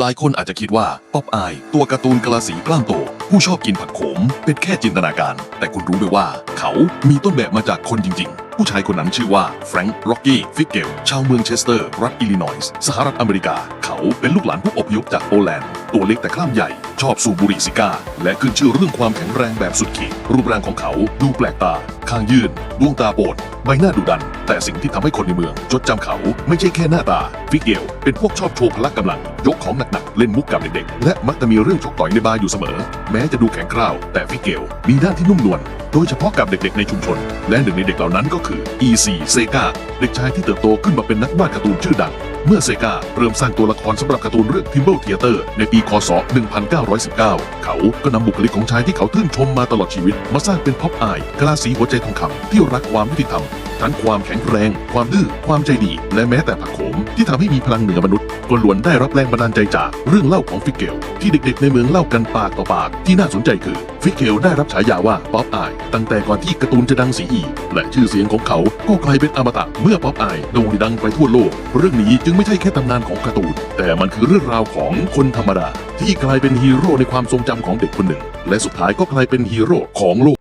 หลายคนอาจจะคิดว่าป๊อปอาย ตัวการ์ตูนกะลาสีกล้ามโต ผู้ชอบกินผักโขม เป็นแค่จินตนาการ แต่คุณรู้ไหมว่า เขามีต้นแบบมาจากคนจริง ๆ ผู้ชายคนนั้นชื่อว่าแฟรงค์ร็อกกี้ฟิกเกลชาวเมืองเชสเตอร์ รัฐอิลลินอยส์สหรัฐอเมริกา เขาเป็นลูกหลานผู้อพยพจากโปแลนด์ ตัวเล็กแต่กล้ามใหญ่ ชอบสูบบุหรี่ซิก้า และขึ้นชื่อเรื่องความแข็งแรงแบบสุดขีดรูปร่างของเขาดูแปลกตา ข้างยืนดวงตาโปน ใบหน้าดุดัน แต่สิ่งที่ทำให้คนในเมือง จดจำเขาไม่ใช่แค่หน้าตา ฟิกเกลเป็นพวกชอบโชว์พละกำลัง ยกของหนักๆ เล่นมุกกับเด็กๆ และมักจะมีเรื่องชกต่อยในบาร์อยู่เสมอ แม้จะดูแข็งกร้าว แต่ฟิกเกลมีด้านที่นุ่มนวลโดยเฉพาะกับเด็กๆในชุมชน และหนึ่งในเด็กเหล่านั้นก็คือ E.C. เซกาเด็กชายที่เติบโตขึ้นมาเป็นนักวาดการ์ตูนชื่อดัง เมื่อเซกาเริ่มสร้างตัวละครสำหรับการ์ตูนเรื่อง Timble Theater ในปี คศ 1919 เขาก็นำบุคลิกของชายที่เขาชื่นชมมาตลอดชีวิต มาสร้างเป็นพ็อปอายกลาสีหัวใจทองคำที่รักความยุติธรรม ทั้งความแข็งแรง ความดื้อความใจดี และแม้แต่ผักโขม ที่ทำให้มีพลังเหนือมนุษย์ก็ล้วนได้รับแรงบันดาลใจจากเรื่องเล่าของฟิกเกล ที่เด็กๆ ในเมืองเล่ากันปากต่อปาก ที่น่าสนใจคือฟิกเกลได้รับฉายาว่าป๊อปอายตั้งแต่ก่อนที่การ์ตูนจะดังสีอีและชื่อเสียงของเขาก็กลายเป็นอมตะเมื่อป๊อปอายโด่งดังไปทั่วโลก เรื่องนี้จึงไม่ใช่แค่ตำนานของการ์ตูน แต่มันคือเรื่องราวของคนธรรมดา ที่กลายเป็นฮีโร่ในความทรงจำของเด็กคนหนึ่ง และสุดท้ายก็กลายเป็นฮีโร่ของโลก